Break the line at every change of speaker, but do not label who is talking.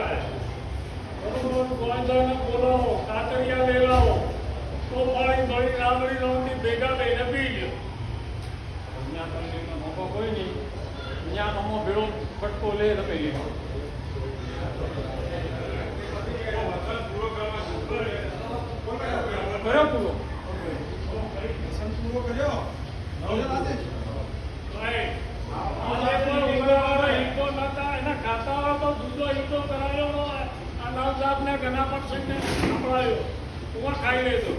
છોકરોનું ગોંજાને બોલાવો કાતરિયા લઈ લાવો તો પાણી ભરી રાબડી રાઉન્ડની ભેગા પૂરો
પૂરો કર્યો
સાહેબને ઘણા પક્ષને સંભળાયો. તું ખાઈ લેજો.